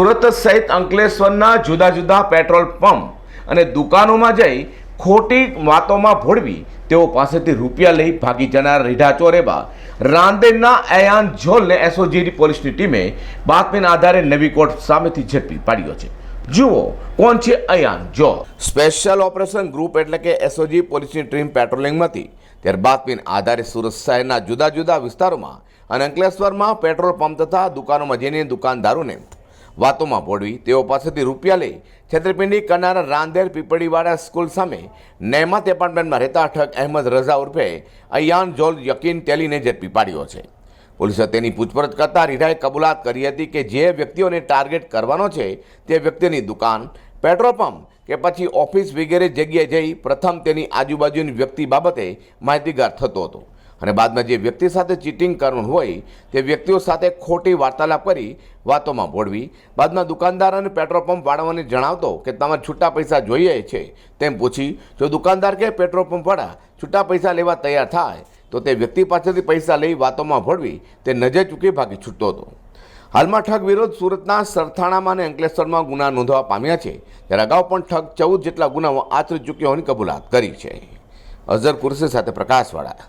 સુરત સહિત અંકલેશ્વરના જુદા જુદા પેટ્રોલ પંપ અને દુકાનોમાં જઈ ખોટી વાતોમાં ભોળવી તેઓ પાસેથી રૂપિયા લઈ ભાગી જનાર રીઢા ચોરેબા. રાંદેરના અયાન ઝોલને એસઓજી પોલીસની ટીમે બાતમીના આધારે નવી કોર્ટ સામેથી ઝડપી પાડ્યો છે. જુઓ, કોણ છે અયાન જો સ્પેશિયલ ઓપરેશન ગ્રુપ એટલે કે એસઓજી પોલીસની ટીમ પેટ્રોલિંગમાંથી. ત્યારે બાતમીના આધારે સુરત શહેરના જુદા જુદા વિસ્તારોમાં અને અંકલેશ્વરમાં પેટ્રોલ પંપ તથા દુકાનોમાં જઈને દુકાનદારોને વાતોમાં ભોળવી તેઓ પાસેથી રૂપિયા લઈ છેતરપિંડી કરનારા રાંદેર પીપળીવાળા સ્કૂલ સામે નેમાત એપાર્ટમેન્ટમાં રહેતા ઠગ અહેમદ રઝા ઉર્ફે અયાન જોલ યકીન તેલીને ઝડપી પાડ્યો છે. પોલીસે તેની પૂછપરછ કરતા રીઢાએ કબૂલાત કરી હતી કે જે વ્યક્તિઓને ટાર્ગેટ કરવાનો છે તે વ્યક્તિની દુકાન, પેટ્રોલ પંપ કે પછી ઓફિસ વગેરે જગ્યાએ જઈ પ્રથમ તેની આજુબાજુની વ્યક્તિ બાબતે માહિતીગાર થતો હતો. અને બાદમાં જે વ્યક્તિ સાથે ચીટિંગ કરવું હોય, તે વ્યક્તિઓ સાથે ખોટી વાર્તાલાપ કરી વાતોમાં ભોળવી. બાદમાં દુકાનદાર અને પેટ્રોલ પંપ વાળાઓને જણાવતો કે તમારે છૂટા પૈસા જોઈએ છે તેમ પૂછી, જો દુકાનદાર કે પેટ્રોલ પંપ વાળા, છૂટા પૈસા લેવા તૈયાર થાય, તો તે વ્યક્તિ પાસેથી પૈસા લઈ વાતોમાં ભોળવી, તે નજર ચૂકી ભાગી છૂટતો હતો. હાલમાં ઠગ વિરોધ સુરતના સરથાણામાં અને અંકલેશ્વરમાં ગુના નોંધવા પામ્યા છે. ત્યારે અગાઉ પણ ઠગ ચૌદ જેટલા ગુનાઓ આચરી ચૂક્યો હોવાની કબૂલાત કરી છે. અઝર કુરશી સાથે પ્રકાશવાળા.